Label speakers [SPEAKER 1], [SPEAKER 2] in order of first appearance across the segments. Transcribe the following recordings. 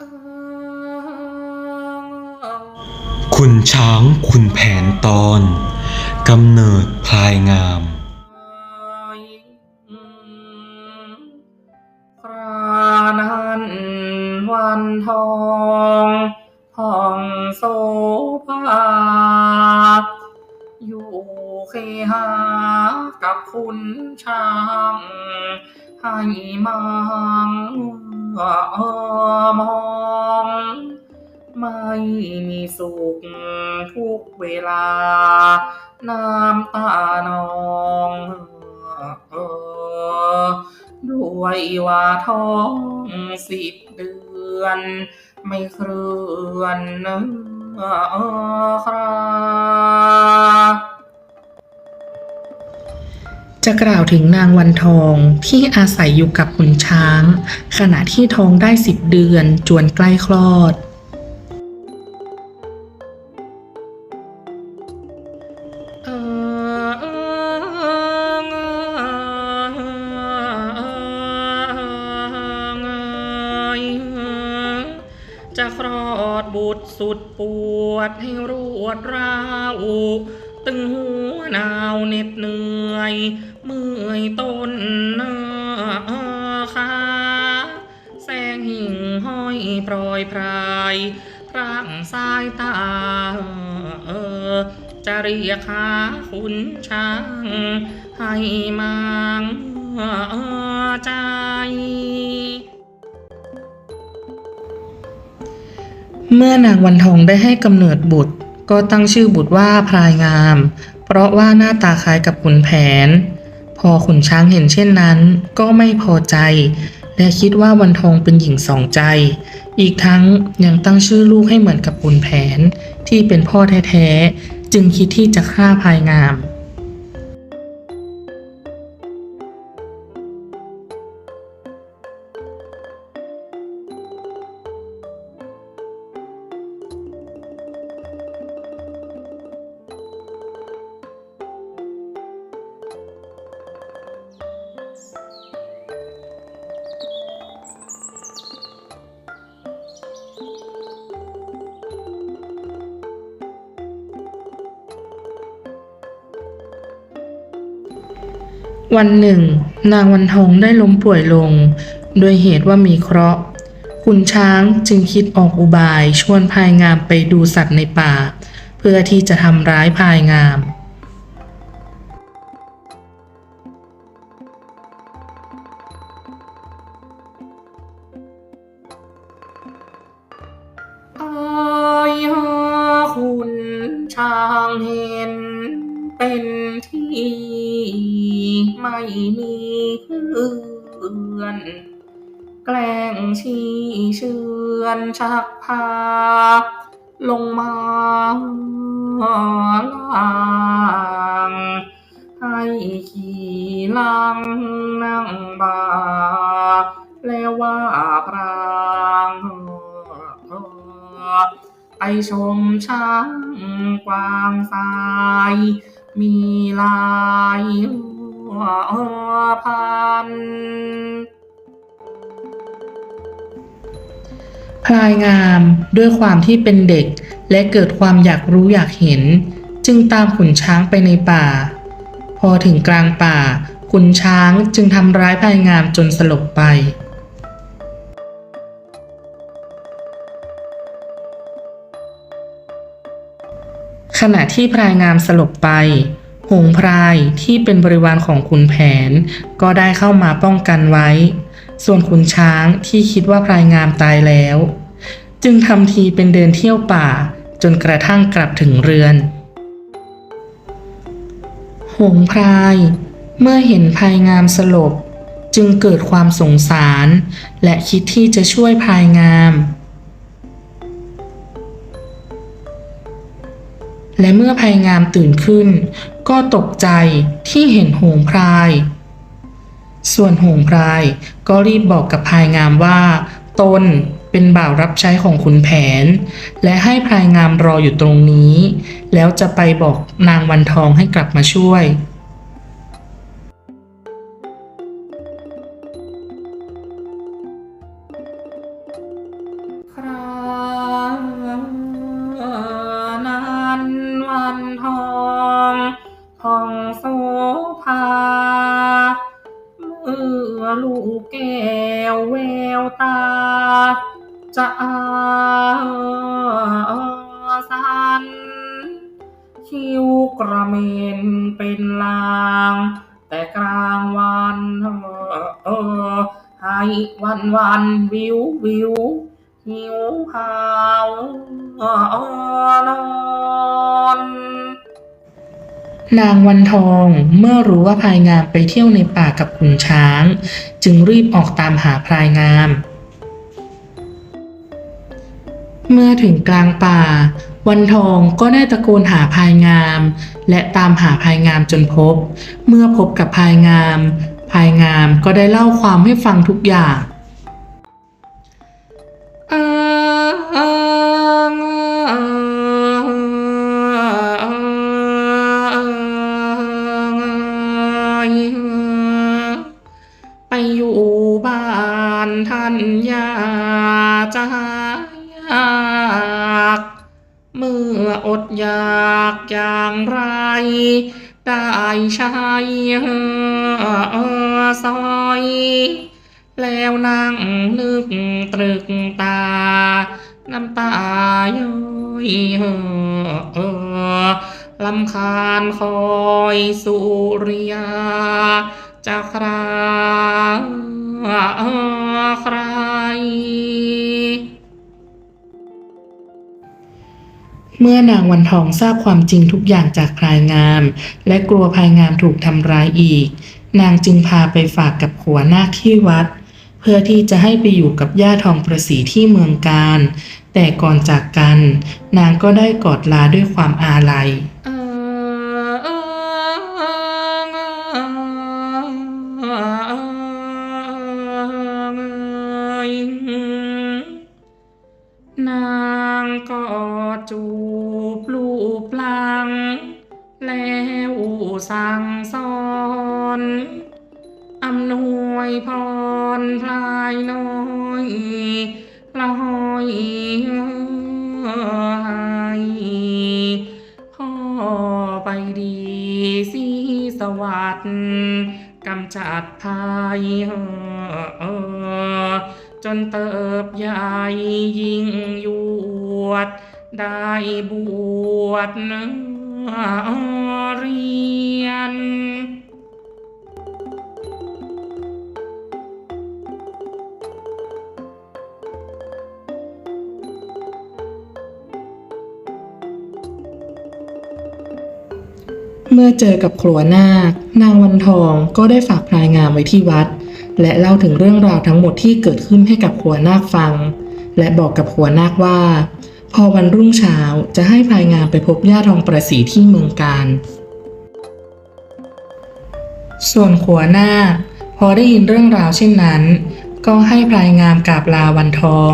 [SPEAKER 1] คุณช้างคุณแผนตอนกำเนิดพลายงาม
[SPEAKER 2] ครานั้นวันทองผ่องโสภาอยู่เคหากับคุณช้างให้มังเออ มอง ไม่มีสุขทุกเวลา น้ำตานองด้วยว่าท้องสิบเดือน ไม่เคลื่อนเนื้อครา
[SPEAKER 3] จะกล่าวถึงนางวันทองที่อาศัยอยู่กับขุนช้าง ขณะที่ท้องได้สิบเดือนจวนใกล้คลอด
[SPEAKER 2] จะคลอดบุตรสุดปวดให้รวดร้าว ตึงหัวหนาวเหน็ดเหนื่อย เมื่อยต้นหน้าขาแสงหิ่งห้อยโปรยพรายร่างสายตาเออจะเรียกหาคุณช้าง ให้มังใจ
[SPEAKER 3] เมื่อนางวันทองได้ให้กำเนิดบุตร ก็ตั้งชื่อบุตรว่าพลายงาม เพราะว่าหน้าตาคล้ายกับขุนแผน พอขุนช้างเห็นเช่นนั้น ก็ไม่พอใจ และคิดว่าวันทองเป็นหญิงสองใจ อีกทั้งยังตั้งชื่อลูกให้เหมือนกับขุนแผนที่เป็นพ่อแท้ๆ จึงคิดที่จะฆ่าพลายงาม วันหนึ่ง นางวันทองได้ล้มป่วยลง โดยเหตุว่ามีเคราะห์คุณช้างจึงคิดออกอุบายชวนพายงามไปดูสัตว์ในป่า เพื่อที่จะทำร้ายพายงาม
[SPEAKER 2] อายหาคุณช้างเห็นเป็นที่ ม่มีเพื่อน แกล้งชี้เชือนชักพา ลงมาล่างให้ขี่ลังนั่งบาแล้วว่าพรางไปชมช้างกวางสาย มีลาย พัน
[SPEAKER 3] พลายงามด้วยความที่เป็นเด็กและเกิดความอยากรู้อยากเห็น จึงตามขุนช้างไปในป่า พอถึงกลางป่า ขุนช้างจึงทำร้ายพลายงามจนสลบไปขณะที่พลายงามสลบไป หงพรายที่เป็นบริวารของขุนแผน ก็ได้เข้ามาป้องกันไว้ ส่วนขุนช้างที่คิดว่าพลายงามตายแล้ว จึงทำทีเป็นเดินเที่ยวป่าจนกระทั่งกลับถึงเรือน หงพราย เมื่อเห็นพลายงามสลบ จึงเกิดความสงสาร และคิดที่จะช่วยพายงาม และเมื่อพลายงามตื่นขึ้น ก็ตกใจที่เห็นหงพราย ส่วนหงพรายก็รีบบอกกับพายงามว่า ตนเป็นบ่าวรับใช้ของขุนแผน และให้พายงามรออยู่ตรงนี้ แล้วจะไปบอกนางวันทองให้กลับมาช่วย
[SPEAKER 2] อ
[SPEAKER 3] งของโสภา เมื่อลูกแก้วแวว
[SPEAKER 2] ตา จะอาสันคิวกระเมนเป็นลาง แต่กลางวันเออให้วันวันวิววิวหิวหาวนอน
[SPEAKER 3] นางวันทองเมื่อรู้ว่าพลายงามไปเที่ยวในป่ากับขุนช้าง จึงรีบออกตามหาพลายงาม เมื่อถึงกลางป่า วันทองก็ได้ตะโกนหาพลายงาม และตามหาพลายงามจนพบ เมื่อพบกับพลายงามพลายงามก็ได้เล่าความให้ฟังทุกอย่างไป ท่านยาจะหายากเมื่ออดอยากอย่างไร ได้ใช้ซอย แล้วนั่งนึกตรึกตา น้ำตาย้อยเออลำคาญคอยสุริยาจะครา ใคร เมื่อนางวันทองทราบความจริงทุกอย่างจากพลายงาม และกลัวพลายงามถูกทำร้ายอีก นางจึงพาไปฝากกับขัวหน้าที่วัด เพื่อที่จะให้ไปอยู่กับย่าทองประสีที่เมืองการ แต่ก่อนจากกัน นางก็ได้กอดลาด้วยความอาลัย นางก็จูบลูปลัง แล้วสั่งสอนอำนวยพรพลายน้อยลอยพ่อไปดีสีสวัสดิ์กำจัดภัยเออ จนเติบใหญ่ยิ่งยวด ได้บวชเรียนเมื่อเจอกับขลัวนาคนางวันทองก็ได้ฝากพลายงามไว้ที่วัด และเล่าถึงเรื่องราวทั้งหมดที่เกิดขึ้นให้กับขัวนาคฟัง และบอกกับขัวนาคว่า พอวันรุ่งเช้าจะให้พลายงามไปพบย่าทองประสีที่เมืองการ ส่วนขัวนาคพอได้ยินเรื่องราวเช่นนั้น ก็ให้พลายงามกราบลาวันทอง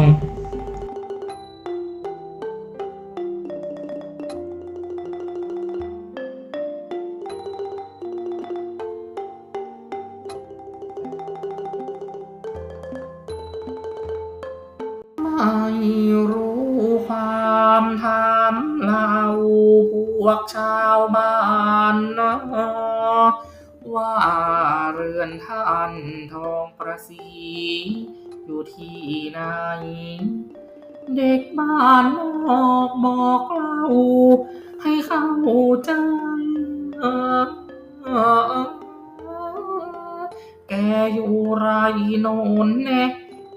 [SPEAKER 2] นทองประสี อยู่ที่ไหน เด็กบ้านนอกบอกเล่า ให้เข้าใจแกอยู่ไรโนนแน่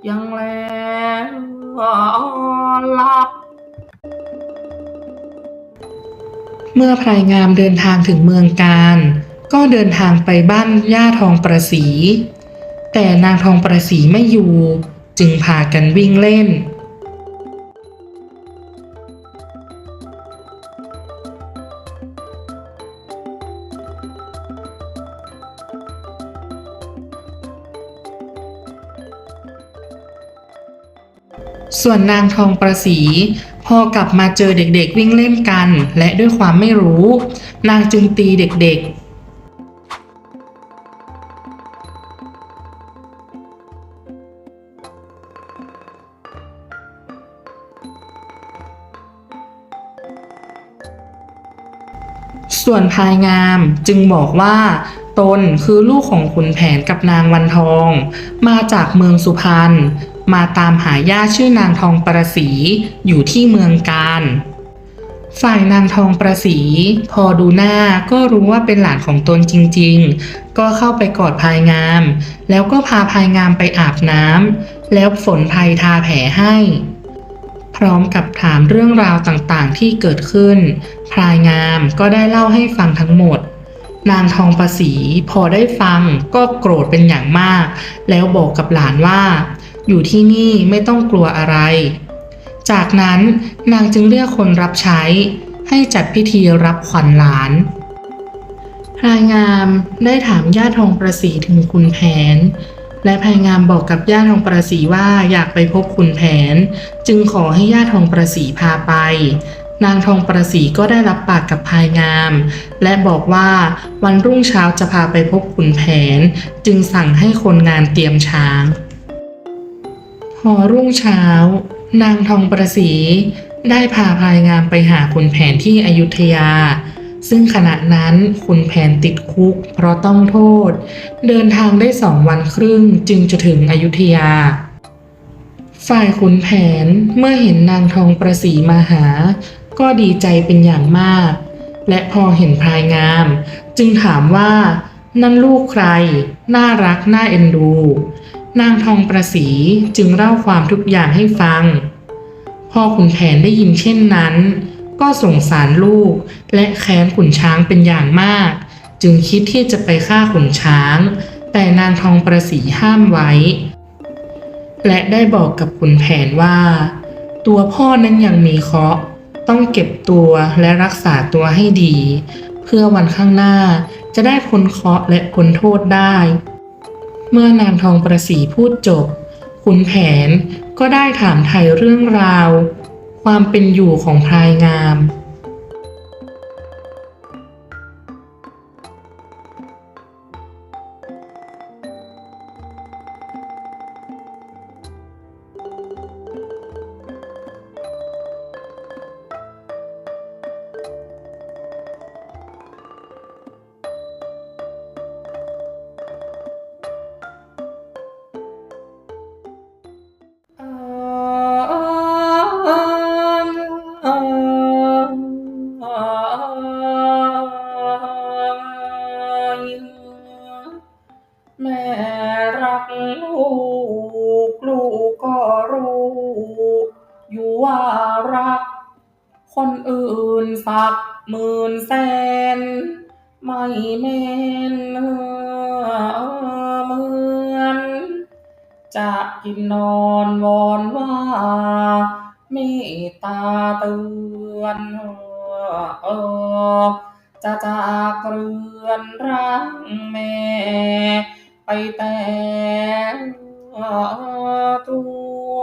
[SPEAKER 2] ยังแล้วหลับ
[SPEAKER 3] เมื่อพลายงามเดินทางถึงเมืองการ ก็เดินทางไปบ้านย่าทองประสี แต่นางทองประสีไม่อยู่ จึงพากันวิ่งเล่น ส่วนนางทองประสี พอกลับมาเจอเด็กๆวิ่งเล่นกัน และด้วยความไม่รู้ นางจึงตีเด็กๆ ส่วนพายงามจึงบอกว่า ตนคือลูกของขุนแผนกับนางวันทอง มาจากเมืองสุพรรณมาตามหาญาชื่อนางทองประสีอยู่ที่เมืองการฝ่ายนางทองประสี พอดูหน้าก็รู้ว่าเป็นหลานของตนจริงๆ ก็เข้าไปกอดพายงาม แล้วก็พาพายงามไปอาบน้ำแล้วฝนไทยทาแผลให้ พร้อมกับถามเรื่องราวต่างๆ ที่เกิดขึ้นพลายงามก็ได้เล่าให้ฟังทั้งหมด นางทองประสีพอได้ฟังก็โกรธเป็นอย่างมาก แล้วบอกกับหลานว่า อยู่ที่นี่ไม่ต้องกลัวอะไร จากนั้นนางจึงเรียกคนรับใช้ ให้จัดพิธีรับขวัญหลานพลายงามได้ถามย่าทองประสีถึงคุณแผน และพายงามบอกกับย่าทองประสีว่าอยากไปพบคุณแผน จึงขอให้ย่าทองประสีพาไป นางทองประสีก็ได้รับปากกับพายงาม และบอกว่าวันรุ่งเช้าจะพาไปพบขุนแผน จึงสั่งให้คนงานเตรียมช้าง พอรุ่งเช้า นางทองประสีได้พาพายงามไปหาขุนแผนที่อยุธยา ซึ่งขณะนั้นขุนแผนติดคุก เพราะต้องโทษ เดินทางได้สองวันครึ่งจึงจะถึงอยุธยา ฝ่ายขุนแผนเมื่อเห็นนางทองประสีมาหา ก็ดีใจเป็นอย่างมาก และพอเห็นพลายงาม จึงถามว่านั่นลูกใคร น่ารัก น่าเอ็นดู นางทองประสีจึงเล่าความทุกอย่างให้ฟัง พอขุนแผนได้ยินเช่นนั้น ก็สงสารลูก และแค้นขุนช้างเป็นอย่างมาก จึงคิดที่จะไปฆ่าขุนช้าง แต่นางทองประสีห้ามไว้ และได้บอกกับขุนแผนว่า ตัวพ่อนั้นยังมีเคราะห์ต้องเก็บตัวและรักษาตัวให้ดี เพื่อวันข้างหน้าจะได้พ้นเคราะห์และพ้นโทษได้ เมื่อนางทองประสีพูดจบขุนแผนก็ได้ถามไทยเรื่องราว ความเป็นอยู่ของพลายงาม
[SPEAKER 2] จะกินนอนวอนว่าเมตตาเตือนเออจะจากเรือนรังแม่ไปแต่ตัว